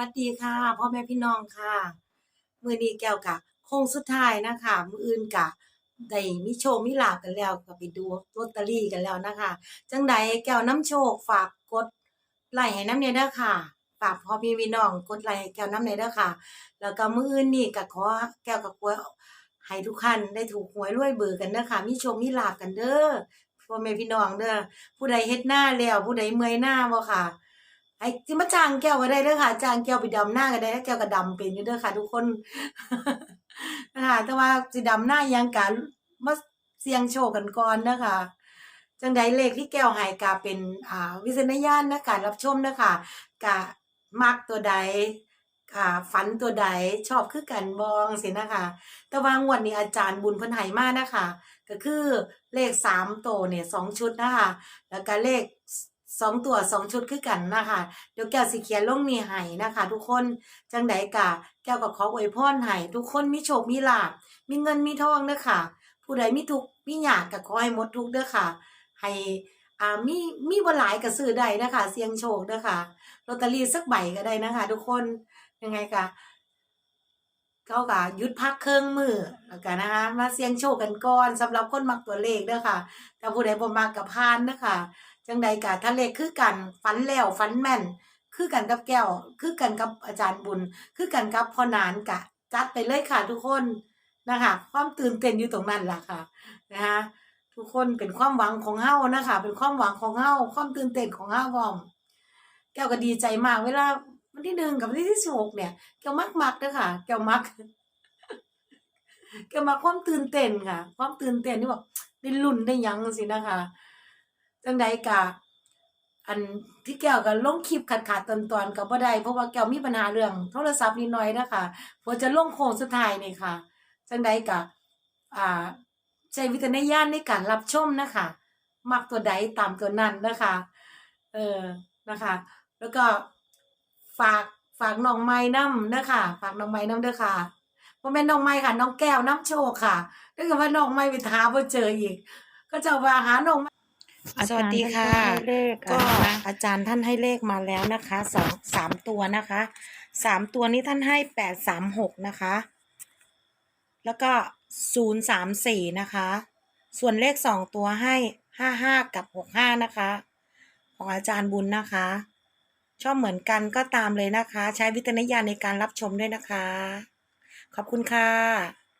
วัสดีค่ะพ่อแม่พี่น้องค่ะมือนี้แก้วกะโค้งสุดท้ายนะคะมืออื่นกะได้มีโชมีลาภกันแล้วก็ไปดูลอตเตอรี่กันแล้วนะคะ จังใดแก้วน้ำโชคฝากกดไลค์ให้น้ำเนี่ยเด้อค่ะฝากพ่อพี่พี่น้องกดไลค์ให้แก้วน้ำเนี่ยเด้อค่ะ แล้วก็มืออื่นนี่ก็ขอแก้วกับกลัวให้ทุกท่านได้ถูกหวยรวยเบอร์กันเด้อค่ะมีโชมีลาภกันเด้อพ่อแม่พี่น้องเด้อผู้ใดเฮ็ดหน้าแล้วผู้ใดเมื่อยหน้าบ่ค่ะ ไอ้ที่มาจางแก้วก็ได้เด้อค่ะ จางแก้วไปดำหน้าก็ได้แก้วก็ดำเป็นอยู่เด้อค่ะ ทุกคนนะคะแต่ว่าสิดำหน้ายังกะมาเสียงโชคกันก่อนนะคะจังใดเลขที่แก้วให้กะเป็นอ่าวิจารณญาณนะการรับชมนะคะกะมักตัวใดอ่าฝันตัวใดชอบคือกันบองสินะคะแต่ว่างวดนี้อาจารย์บุญพิ่นให้มากนะคะ ก็คือเลขสามโตเนี่ยสองชุดนะคะ แล้วก็เลข สองตัวสองชุดคือกันนะคะ เดี๋ยวแก้วสิเขียนลงนี่ให้นะคะ ทุกคนจังไดกะแก้วก็ขออวยพรให้ทุกคนมีโชคมีลาภมีเงินมีทองเด้อค่ะ ผู้ใดมีทุกมียากก็ขอให้หมดทุกเด้อค่ะ ให้อ่ามีมีบ่หลายก็ซื้อได้นะคะเสี่ยงโชคเด้อค่ะลอตเตอรี่สักใบก็ได้นะคะ ทุกคนยังไงกะเขาก็หยุดพักเครื่องมือแล้วกันนะคะ มาเสี่ยงโชคกันก่อนสำหรับคนมักตัวเลขเด้อค่ะถ้าผู้ใดบ่มักกับพานเด้อค่ะ จังใดกะถ้าเลคือกันฝันแล้วฝันแม่น คือกันกับแก้ว คือกันกับอาจารย์บุญ คือกันกับพ่อนานกะ จัดไปเลยค่ะทุกคนนะคะความตื่นเต้นอยู่ตรงนั้นล่ะค่ะนะคะทุกคนเป็นความหวังของเฮานะคะ เป็นความหวังของเฮาความตื่นเต้นของเฮาพร้อม แก้วก็ดีใจมากเวลาวันที่หนึ่งกับวันที่สิบหกเนี่ยแก้วมักมักเด้อค่ะ แก้วมักแก้วมักความตื่นเต้นค่ะ ความตื่นเต้นที่แบบได้ลุ้นได้ยังสินะคะ จังใดกะอันที่แก้วก็ลงคลิปขาดขาดๆตอนตอนๆกับบ่ได้เพราะว่าแก้วมีปัญหาเรื่องโทรศัพท์นิดหน่อยนะคะพอจะลงโค้งสุดท้ายนี่ค่ะ จังใดกะอ่าใช้วิจารณญาณในการรับชมนะคะมักตัวใดตามตัวนั้นนะคะเออนะคะ แล้วก็ฝากฝากน้องไม้น้ำนะคะฝากน้องไม้น้ำเด้อค่ะเพราะแม่น้องไม้ค่ะ น้องแก้วน้ำโชคค่ะถ้าเกิดว่าน้องไม้ไปหาบ่เจออีก ก็จะว่าหาน้องไม้ สวัสดีค่ะเลขก็อะไรนะอาจารย์ท่านให้เลขมาแล้วนะคะสองสามตัวนะคะสามตัวนี้ท่านให้แปดสามหกนะคะ แล้วก็ศูนย์สามสี่นะคะ ส่วนเลขสองตัวให้ห้าห้ากับหกห้านะคะ ของอาจารย์บุญนะคะ ชอบเหมือนกันก็ตามเลยนะคะ ใช้วิจารณญาณในการรับชมด้วยนะคะ ขอบคุณค่ะ